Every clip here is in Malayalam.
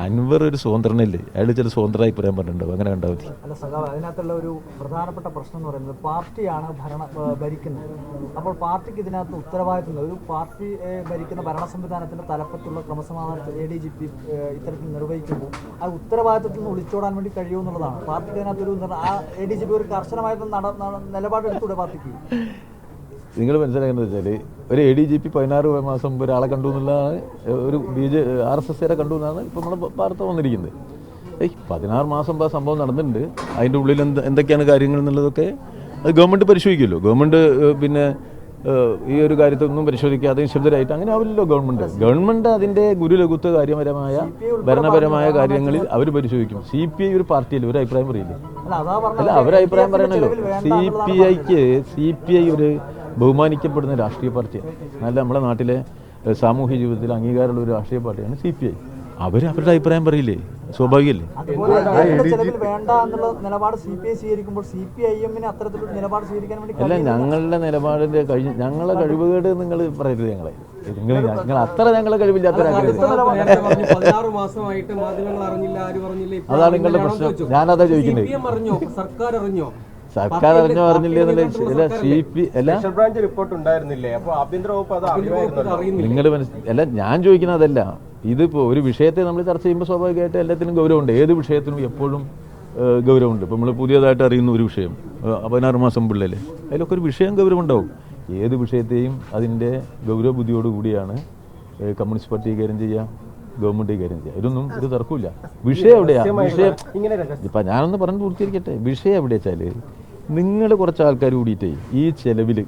അൻവർ ഒരു സ്വതന്ത്രനല്ലേ? അയാൾ ചില സ്വതന്ത്ര പറയാൻ പറഞ്ഞിട്ടുണ്ടാവും അങ്ങനെ കണ്ടാൽ മതി. അല്ല സഖാവ് അതിനകത്തുള്ള ഒരു പ്രധാനപ്പെട്ട പ്രശ്നം എന്ന് പറയുന്നത് പാർട്ടിയാണ് ഭരണ ഭരിക്കുന്നത്. അപ്പോൾ പാർട്ടിക്ക് ഇതിനകത്ത് ഉത്തരവാദിത്തം ഒരു പാർട്ടി ഭരിക്കുന്ന ഭരണ സംവിധാനത്തിന്റെ തലപ്പത്തുള്ള ക്രമസമാധാനത്തിൽ എ ഡി ജി പി ഇത്തരത്തിൽ നിർവഹിക്കുമ്പോൾ ആ ഉത്തരവാദിത്തത്തിൽ നിന്ന് ഒളിച്ചോടാൻ വേണ്ടി കഴിയുമെന്നുള്ളതാണ്. പാർട്ടിക്ക് അതിനകത്ത് ഒരു ആ എ ഡി ജി പി ഒരു കർശനമായിട്ട് നട നട- നിലപാടെടുത്തൂടെ പാർട്ടിക്ക്? നിങ്ങൾ മനസ്സിലാക്കുന്നത് വെച്ചാൽ ഒരു എ ഡി ജി പി പതിനാറ് മാസം ഒരാളെ കണ്ടു എന്നുള്ളതാണ് ഒരു ബി ജെ ആർ എസ് എസ്കാരെ കണ്ടു എന്നാണ് ഇപ്പോൾ നമ്മുടെ വാർത്ത വന്നിരിക്കുന്നത്. ഏയ് പതിനാറ് മാസം ഇപ്പോൾ ആ സംഭവം നടന്നിട്ടുണ്ട്. അതിന്റെ ഉള്ളിൽ എന്ത് എന്തൊക്കെയാണ് കാര്യങ്ങൾ എന്നുള്ളതൊക്കെ അത് ഗവൺമെന്റ് പരിശോധിക്കുമല്ലോ. ഗവൺമെന്റ് പിന്നെ ഈ ഒരു കാര്യത്തൊന്നും പരിശോധിക്കാതെ നിശബ്ദരായിട്ട് അങ്ങനെ ആവില്ലല്ലോ ഗവൺമെന്റ് ഗവൺമെന്റ് അതിന്റെ ഗുരുലഘുത്വ കാര്യപരമായ ഭരണപരമായ കാര്യങ്ങളിൽ അവർ പരിശോധിക്കും. സി പി ഐ ഒരു പാർട്ടിയല്ല? ഒരു അഭിപ്രായം പറയില്ലേ? അല്ല അവരഭിപ്രായം പറയണല്ലോ. സി പി ഐക്ക് സി പി ഐ ഒരു ബഹുമാനിക്കപ്പെടുന്ന രാഷ്ട്രീയ പാർട്ടിയാണ് നല്ല നമ്മുടെ നാട്ടിലെ സാമൂഹ്യ ജീവിതത്തിൽ അംഗീകാരമുള്ള ഒരു രാഷ്ട്രീയ പാർട്ടിയാണ് സി പി ഐ. അവർ അവരുടെ അഭിപ്രായം പറയില്ലേ? സ്വാഭാവികല്ലേ? അതുപോലെ LDF വേണ്ട എന്നുള്ള നിലപാട് സി സ്വീകരിക്കുമ്പോൾ സി പി ഐ നിലപാട് സ്വീകരിക്കാൻ വേണ്ടി അല്ല ഞങ്ങളുടെ നിലപാടിന്റെ കഴിഞ്ഞ ഞങ്ങളെ കഴിവുകേട് നിങ്ങൾ പറയരുത് ഞങ്ങളെ. നിങ്ങൾ ഞങ്ങൾ അത്ര ഞങ്ങളെ കഴിവില്ലാത്ത അതാണ് നിങ്ങളുടെ പ്രശ്നം. ഞാനതാ ചോദിക്കുന്നത്. സർക്കാർ അറിഞ്ഞോ? സർക്കാർ അറിഞ്ഞോ അറിഞ്ഞില്ലേ എന്നുള്ള അല്ല സി പി അല്ല. ബ്രാഞ്ച് റിപ്പോർട്ട് ഉണ്ടായിരുന്നില്ലേ? അപ്പോൾ ആഭ്യന്തര വകുപ്പ് അത് നിങ്ങൾ അല്ല ഞാൻ ചോദിക്കുന്നത് അതല്ല. ഇതിപ്പോൾ ഒരു വിഷയത്തെ നമ്മൾ ചർച്ച ചെയ്യുമ്പോൾ സ്വാഭാവികമായിട്ട് എല്ലാത്തിനും ഗൗരവമുണ്ട്. ഏത് വിഷയത്തിനും എപ്പോഴും ഗൗരവമുണ്ട്. ഇപ്പോൾ നമ്മൾ പുതിയതായിട്ട് അറിയുന്ന ഒരു വിഷയം പതിനാറ് മാസം പിള്ളേല്ലേ അതിലൊക്കെ ഒരു വിഷയം ഗൗരവമുണ്ടാവും. ഏത് വിഷയത്തെയും അതിന്റെ ഗൗരവ ബുദ്ധിയോടുകൂടിയാണ് ഏഹ്, കമ്മ്യൂണിസ്റ്റ് പാർട്ടി കൈകാര്യം ചെയ്യുക ഗവൺമെന്റ് കൈകാര്യം ചെയ്യുക ഇതൊന്നും ഒരു തർക്കമില്ല വിഷയം എവിടെയാ? വിഷയം ഇപ്പം ഞാനൊന്ന് പറഞ്ഞു പൂർത്തീകരിക്കട്ടെ. വിഷയം എവിടെ വെച്ചാൽ നിങ്ങൾ കുറച്ച് ആൾക്കാർ കൂടിയിട്ടേ ഈ ചെലവിൽ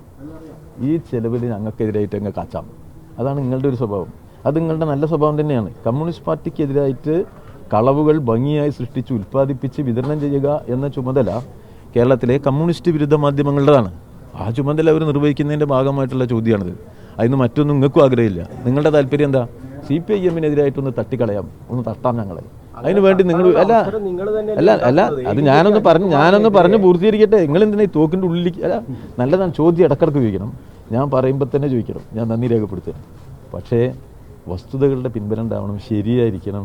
ഈ ചെലവിൽ ഞങ്ങൾക്കെതിരായിട്ട് അങ്ങ് കാച്ചാം. അതാണ് നിങ്ങളുടെ ഒരു സ്വഭാവം. അത് നിങ്ങളുടെ നല്ല സ്വഭാവം തന്നെയാണ്. കമ്മ്യൂണിസ്റ്റ് പാർട്ടിക്കെതിരായിട്ട് കളവുകൾ ഭംഗിയായി സൃഷ്ടിച്ച് ഉൽപ്പാദിപ്പിച്ച് വിതരണം ചെയ്യുക എന്ന ചുമതല കേരളത്തിലെ കമ്മ്യൂണിസ്റ്റ് വിരുദ്ധ മാധ്യമങ്ങളുടേതാണ്. ആ ചുമതല അവർ നിർവഹിക്കുന്നതിന്റെ ഭാഗമായിട്ടുള്ള ചോദ്യമാണിത്. അതിന് മറ്റൊന്നും നിങ്ങൾക്കും ആഗ്രഹമില്ല. നിങ്ങളുടെ താല്പര്യം എന്താ? സി പി ഐ എമ്മിനെതിരായിട്ടൊന്ന് തട്ടിക്കളയാം. ഒന്ന് തട്ടാം ഞങ്ങളെ. അതിന് വേണ്ടി നിങ്ങൾ അല്ല അല്ല അല്ല അത് ഞാനൊന്ന് പറഞ്ഞു ഞാനൊന്ന് പറഞ്ഞു പൂർത്തീകരിക്കട്ടെ. നിങ്ങൾ എന്തിനാ ഈ തോക്കിന്റെ ഉള്ളിൽ അല്ല നല്ലതാണ് ചോദ്യം ഇടക്കിടക്ക് ചോദിക്കണം. ഞാൻ പറയുമ്പോൾ തന്നെ ചോദിക്കണം. ഞാൻ നന്ദി രേഖപ്പെടുത്തുക പക്ഷേ വസ്തുതകളുടെ പിൻബലം ഉണ്ടാവണം ശരിയായിരിക്കണം.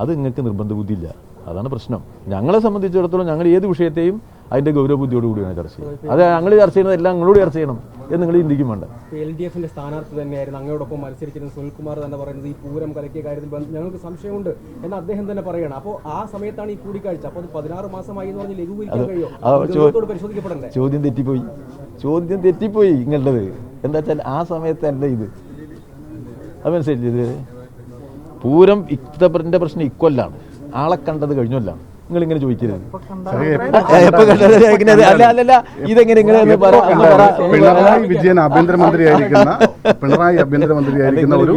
അത് നിങ്ങൾക്ക് നിർബന്ധ ബുദ്ധിയില്ല അതാണ് പ്രശ്നം. ഞങ്ങളെ സംബന്ധിച്ചിടത്തോളം ഞങ്ങൾ ഏത് വിഷയത്തെയും അതിന്റെ ഗൗരവബുദ്ധിയോടുകൂടിയാണ് ബുദ്ധിയോട് കൂടിയാണ് ചർച്ച ചെയ്യുന്നത്. അത് ഞങ്ങൾ ചർച്ച ചെയ്യുന്നത് എല്ലാം നിങ്ങളോട് ചർച്ച ചെയ്യണം. എന്ന് നിങ്ങൾ ചിന്തിക്കും വേണ്ട. എൽ ഡി എഫിന്റെ സ്ഥാനാർത്ഥി തന്നെയായിരുന്നു. അങ്ങയോടൊപ്പം മത്സരിച്ചിരുന്ന സുനിൽകുമാർ തന്നെ പറയുന്നത്. ഈ പൂരം കലക്കിയ കാര്യത്തിൽ ഞങ്ങൾക്ക് സംശയമുണ്ട് എന്ന് അദ്ദേഹം തന്നെ പറയണം. അപ്പോൾ ആ സമയത്താണ് ഈ കൂടിക്കാഴ്ച. അപ്പോൾ അത് പതിനാറ് മാസമായി എന്ന് പറഞ്ഞ് ലഘൂകരിക്കാൻ അത് പരിശോധിക്കപ്പെടണ്ടേ? ചോദ്യം തെറ്റിപ്പോയി. ചോദ്യം തെറ്റിപ്പോയി നിങ്ങളുടേത് എന്താ വെച്ചാൽ ആ സമയത്തല്ല ഇത്. ഇത് പൂരം ഇത്തപ്പറിന്റെ പ്രശ്നം ഇക്കൊല്ലാണ് ആളെ കണ്ടത് കഴിഞ്ഞൊല്ലാണ് നിങ്ങൾ ഇങ്ങനെ ചോദിക്കരുത്? അല്ല അല്ല ഇതെങ്ങനെ പറ പിണറായി വിജയൻ ആഭ്യന്തരമന്ത്രിയായിരിക്കുന്ന പിണറായി ആഭ്യന്തരമന്ത്രിയായിരിക്കുന്ന ഒരു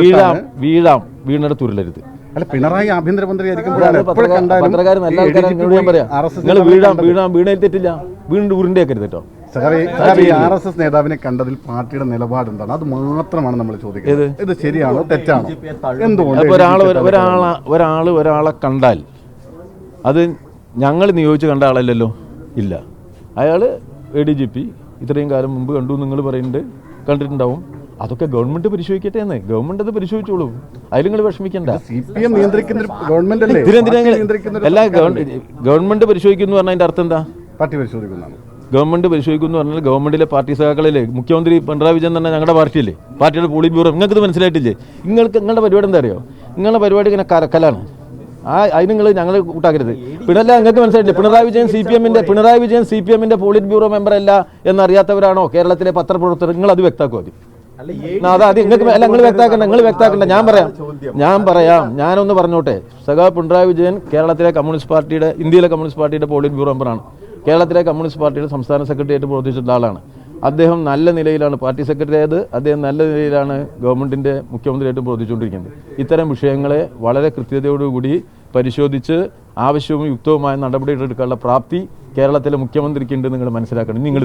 വീഴാം വീഴാം വീണിടത്ത് ഉരുളരുത്. അല്ല പിണറായി ആഭ്യന്തരമന്ത്രിയായിരിക്കുമ്പോഴാണ് നിങ്ങൾ വീഴാം വീഴാം വീണയിൽ തെറ്റില്ല. വീണ്ടും ഉരുണ്ടേക്കരുത് കേട്ടോ. ആർ എസ് എസ് നേതാവിനെ കണ്ടതിൽ പാർട്ടിയുടെ നിലപാട് എന്താണ് അത് മാത്രമാണ് നമ്മൾ ചോദിക്കുന്നത്. ഇത് ശരിയാണോ തെറ്റാണോ? എന്തുകൊണ്ട് അപ്പോൾ ഒരാൾ ഒരാളെ ഒരാൾ ഒരാളെ കണ്ടാൽ അത് ഞങ്ങൾ നിയോഗിച്ച് കണ്ട ആളല്ലല്ലോ? ഇല്ല. അയാൾ എ ഡി ജി പി ഇത്രയും കാലം മുമ്പ് കണ്ടു നിങ്ങൾ പറയുന്നുണ്ട് കണ്ടിട്ടുണ്ടാവും. അതൊക്കെ ഗവൺമെന്റ് പരിശോധിക്കട്ടെ എന്ന്. ഗവൺമെന്റ് അത് പരിശോധിച്ചോളൂ. അതിൽ നിങ്ങൾ വിഷമിക്കണ്ട. അല്ലേ? ഗവൺമെന്റ് പരിശോധിക്കുന്നു പറഞ്ഞാൽ അതിന്റെ അർത്ഥം എന്താ? പാർട്ടി പരിശോധിക്കുന്നതാണ് ഗവൺമെന്റ് പരിശോധിക്കുന്നു പറഞ്ഞാൽ ഗവൺമെന്റിലെ പാർട്ടി സഹാക്കളിലെ മുഖ്യമന്ത്രി പിണറായി വിജയൻ തന്നെ ഞങ്ങളുടെ പാർട്ടിയല്ലേ? പാർട്ടിയുടെ പോളിറ്റ് ബ്യൂറോ. നിങ്ങൾക്ക് ഇത് മനസ്സിലായിട്ടില്ലേ? നിങ്ങൾക്ക് നിങ്ങളുടെ പരിപാടി എന്താ അറിയോ? നിങ്ങളുടെ പരിപാടി ഇങ്ങനെ കരക്കലാണ് ആ അതിന് നിങ്ങൾ ഞങ്ങൾ കൂട്ടാക്കരുത്. പിണല്ല നിങ്ങൾക്ക് മനസ്സിലായില്ലേ പിണറായി വിജയൻ സി പി എമ്മിന്റെ പിണറായി വിജയൻ സി പി എമ്മിന്റെ പോളിറ്റ് ബ്യൂറോ മെമ്പർ അല്ല എന്നറിയാത്തവരാണോ കേരളത്തിലെ പത്രപ്രവർത്തകർ? നിങ്ങൾ അത് വ്യക്തമാക്കുക അത്. എന്നാ അതാ അത് നിങ്ങൾക്ക് അല്ല നിങ്ങൾ വ്യക്താക്കണ്ട നിങ്ങൾ വ്യക്താക്കണ്ട ഞാൻ പറയാം. ഞാൻ പറയാം. ഞാനൊന്ന് പറഞ്ഞോട്ടെ. സഖാ പിണറായി വിജയൻ കേരളത്തിലെ കമ്മ്യൂണിസ്റ്റ് പാർട്ടിയുടെ ഇന്ത്യയിലെ കമ്മ്യൂണിസ്റ്റ് പാർട്ടിയുടെ പോളിറ്റ് ബ്യൂറോ മെമ്പറാണ്. കേരളത്തിലെ കമ്മ്യൂണിസ്റ്റ് പാർട്ടിയുടെ സംസ്ഥാന സെക്രട്ടറിയായിട്ട് പ്രവർത്തിച്ചിട്ടുള്ള ആളാണ്. അദ്ദേഹം നല്ല നിലയിലാണ് പാർട്ടി സെക്രട്ടറി ആയത്. അദ്ദേഹം നല്ല നിലയിലാണ് ഗവൺമെന്റിന്റെ മുഖ്യമന്ത്രിയായിട്ട് പ്രവർത്തിച്ചുകൊണ്ടിരിക്കുന്നത്. ഇത്തരം വിഷയങ്ങളെ വളരെ കൃത്യതയോടുകൂടി പരിശോധിച്ച് ആവശ്യവും യുക്തവുമായ നടപടികൾ എടുക്കാനുള്ള പ്രാപ്തി കേരളത്തിലെ മുഖ്യമന്ത്രിക്ക് മുഖ്യമന്ത്രിക്കുണ്ട് നിങ്ങൾ മനസ്സിലാക്കണം. നിങ്ങൾ